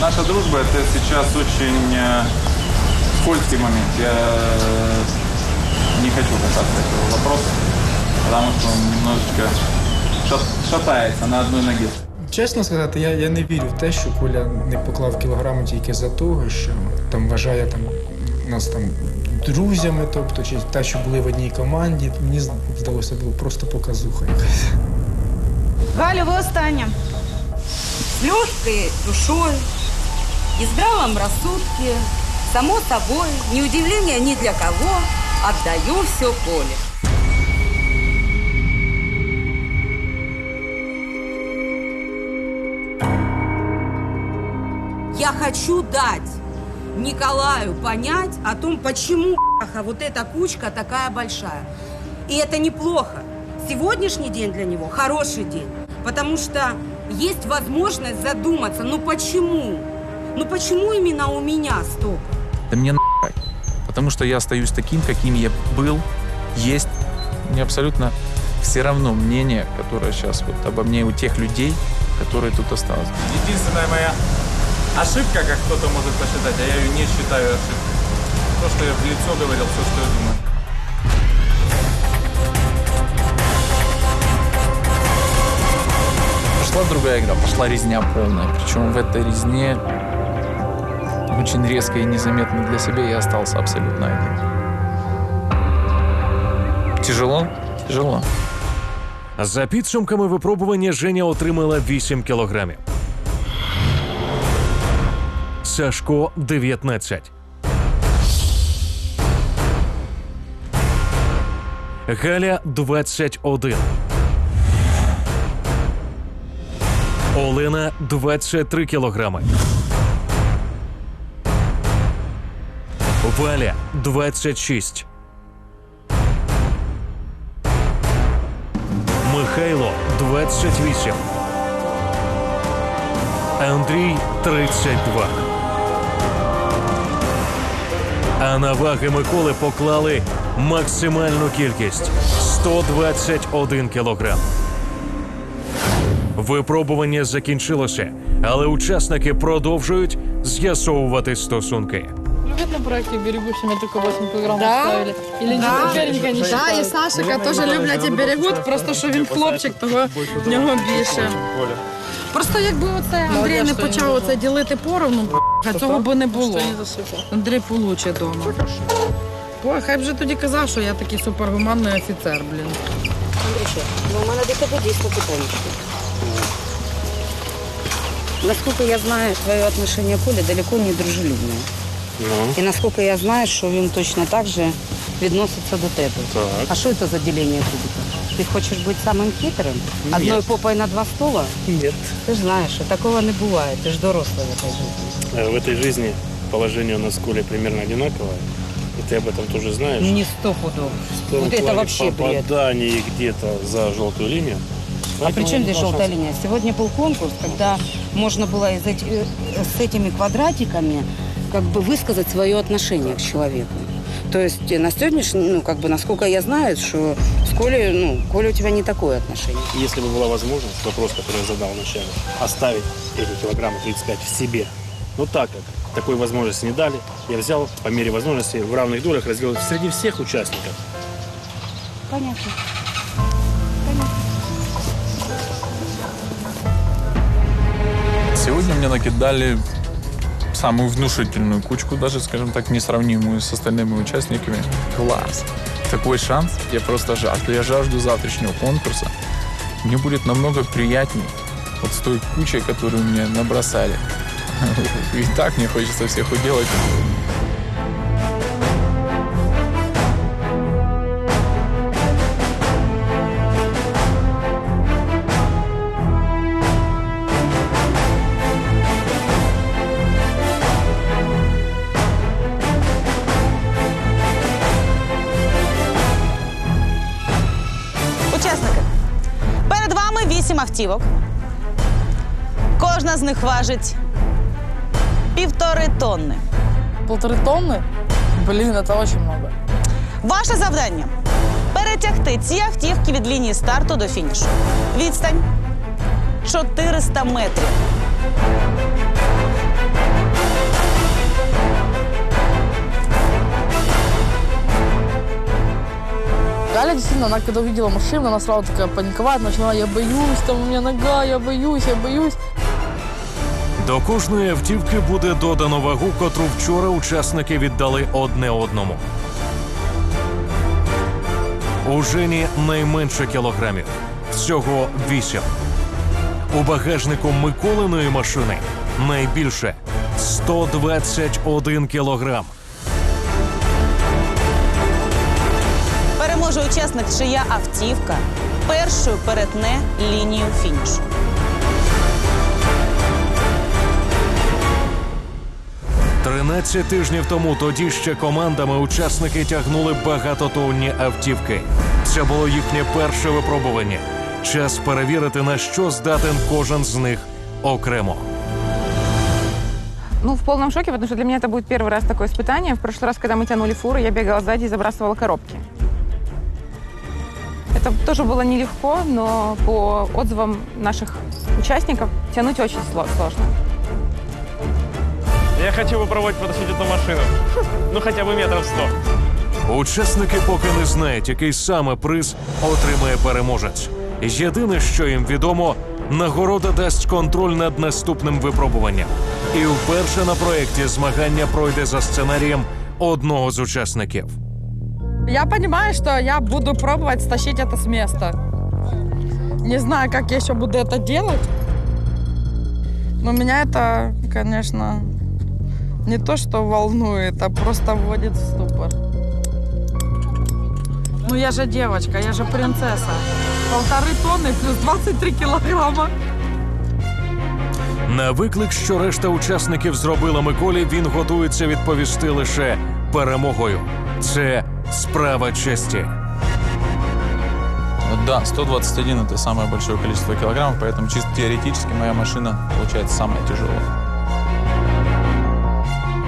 Наша дружба это сейчас очень э, скользкий момент. Я э, не хочу касаться этого вопроса, потому что он немножечко шат- шатается на одной ноге. Чесно сказати, я, я не вірю в те, що Коля не поклав кілограми тільки за того, що там вважає там, нас там друзями, тобто, чи те, що були в одній команді. Мені здалося, було просто показуха якась. Галя, ви остання. С легкой душой И здравом рассудке, само собой, не удивление ни для кого, отдаю все Коле. Я хочу дать Николаю понять о том, почему бляха, вот эта кучка такая большая. И это неплохо. Сегодняшний день для него хороший день, потому что есть возможность задуматься, ну почему? Ну почему именно у меня столько? Да мне нахуй. Потому что я остаюсь таким, каким я был, есть. Мне абсолютно все равно мнение, которое сейчас вот обо мне у тех людей, которые тут осталось. Единственная моя ошибка, как кто-то может посчитать, а я ее не считаю ошибкой. То, что я в лицо говорил, все, что я думаю. Пошла другая игра, пошла резня полная. Причем в этой резне очень резко и незаметно для себя я остался абсолютно один. Тяжело? Тяжело. За підсумками випробування Женя отримала 8 кілограмів. Сашко 19. Галя 21. Олена 23 кілограми. Валя 26. Михайло 28. Андрій 32. А на ваги Миколи поклали максимальну кількість 121 кілограм. Випробування закінчилося, але учасники продовжують з'ясовувати стосунки. Любят на проекте «Берегу меня только 8 килограмм Да. ставили? Или не Да. соперника не Да, і? Сашика теж люблять і берегуть, просто що він хлопчик, того в нього більше. Просто якби оце Андрій не почав оце ділити поровну, б***ь, цього би не було. Не засыпал? Андрій получить дома. Ой, хай б вже тоді казав, що я такий супергуманний офіцер, блін. Андрюша, ну, у мене до тебе дійсно питання. Насколько я знаю, твое отношение к далеко не дружелюбне. І наскільки я знаю, що він точно так же відноситься до тебе. А що це за ділення кубика? Ти хочеш бути самим хитрим? Одною попою на два стола? Нет. Ти ж знаєш, що такого не буває. Ти ж дорослий в цій житті. Э, В этой жизни положение у нас с Колей примерно одинаковое. И ты об этом тоже знаешь. Не сто пудов. В том Вот это плане вообще бред. попадании где-то за желтую линию. А Поэтому при чем здесь должна- желтая линия? Сегодня был конкурс, когда можно было из эти- э, с этими квадратиками как бы высказать свое отношение к человеку. То есть э, на сегодняшний, ну, как бы, насколько я знаю, что с Колей, ну, Коля у тебя не такое отношение. Если бы была возможность, вопрос, который я задал вначале, оставить эти килограммы 35 в себе. Но так как такой возможности не дали, я взял по мере возможности в равных долях разделил среди всех участников. Понятно. Сегодня мне накидали самую внушительную кучку, даже, скажем так, несравнимую с остальными участниками. Класс! Такой шанс я просто жажду. Я жажду завтрашнего конкурса. Мне будет намного приятней вот с той кучей, которую мне набросали. И так мне хочется всех уделать. вами вісім автівок. Кожна з них важить півтори тонни. Полторы тонны? Блин, это очень много. Ваше завдання перетягти ці автівки від лінії старту до фінішу. Відстань 400 метрів. Она когда увидела машину, она сразу такая паниковать начала, я боюсь, там у меня нога, я боюсь, я боюсь. До кожної автівки буде додано вагу, котру вчора учасники віддали одне одному. У Жені найменше кілограмів. Всього вісім. У багажнику Миколиної машини найбільше 121 кілограм. Переможе учасник, чия автівка першою перетне лінію фінішу. Тринадцять тижнів тому тоді ще командами учасники тягнули багатотонні автівки. Це було їхнє перше випробування. Час перевірити, на що здатен кожен з них окремо. Ну, в полном шоке, потому что для меня это будет первый раз такое испытание. В прошлый раз, когда мы тянули фуры, я бегала сзади и забрасывала коробки. Это тоже было нелегко, но по отзывам наших участников тянуть очень сло- сложно. Я хочу попробовать потащить эту машину. Ну, хотя бы метров сто. Учасники поки не знають, який саме приз отримає переможець. Єдине, що їм відомо, нагорода дасть контроль над наступним випробуванням. І вперше на проєкті змагання пройде за сценарієм одного з учасників. Я понимаю, что я буду пробовать стащить это с места. Не знаю, как я еще буду это делать. Но меня это, конечно, не то, что волнует, а просто вводит в ступор. Ну я же девочка, я же принцесса. Полторы тонны плюс 23 килограмма. На виклик, що решта учасників зробила Миколі, він готується відповісти лише перемогою. Це справа честі. Да, 121 это самое большое количество килограммов, поэтому чисто теоретически моя машина получается самая тяжелая.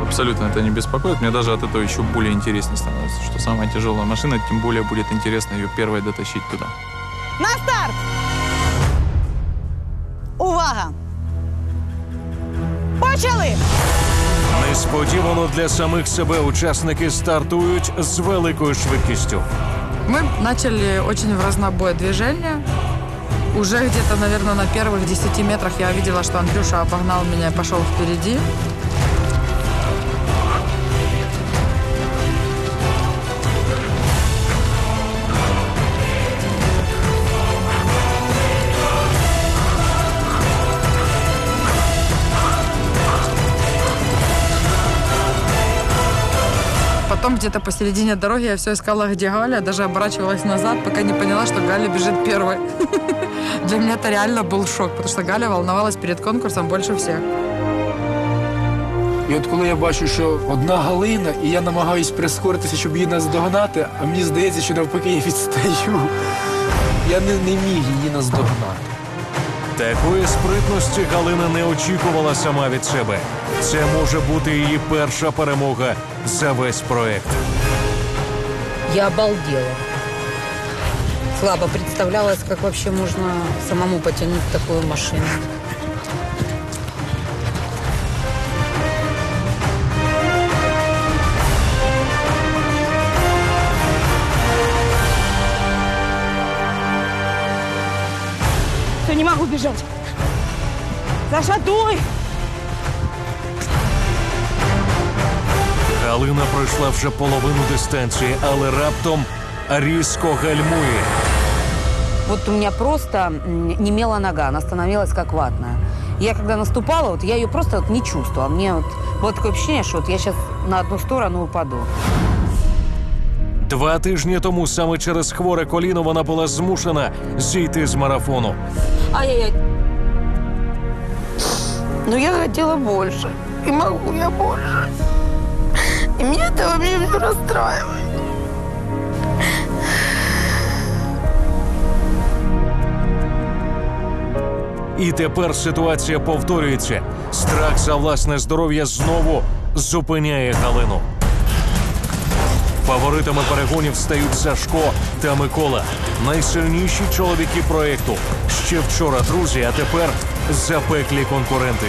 Абсолютно это не беспокоит. Мне даже от этого еще более интереснее становится, что самая тяжелая машина, тем более будет интересно ее первой дотащить туда. На старт! Увага! Почали! Несподівано для самих себе учасники стартують з великою швидкістю. Мы начали очень в разнобой движения. Уже где-то, наверное, на первых 10 метрах я видела, что Андрюша обогнал меня и пошел впереди. Где-то посередине дороги я все искала, где Галя, даже оборачивалась назад, пока не поняла, что Галя бежит первой. Для меня это реально был шок, потому что Галя волновалась перед конкурсом больше всех. І от коли я бачу, що одна Галина, і я намагаюсь прискоритися, щоб її наздогнати, а мені здається, що навпаки я відстаю. Я не, не міг її наздогнати. Такої спритності Галина не очікувала сама від себе. Це може бути її перша перемога за весь проект. Я обалдела. Слабо представлялось, как вообще можно самому потянуть такую машину. Все, не могу бежать. Саша, дуй! Галина пройшла вже половину дистанції, але раптом різко гальмує. Вот у меня просто немела нога, она становилась как ватная. Я когда наступала, вот я ее просто вот не чувствовала. Мне вот было такое ощущение, что вот я сейчас на одну сторону упаду. Два тижні тому саме через хворе коліно вона була змушена зійти з марафону. Ай-яй-яй. Но я хотела больше. И могу я больше. И меня это вообще расстраивает. І тепер ситуація повторюється. Страх за власне здоров'я знову зупиняє Галину. Фаворитами перегонів стають Сашко та Микола, найсильніші чоловіки проєкту. Ще вчора друзі, а тепер запеклі конкуренти.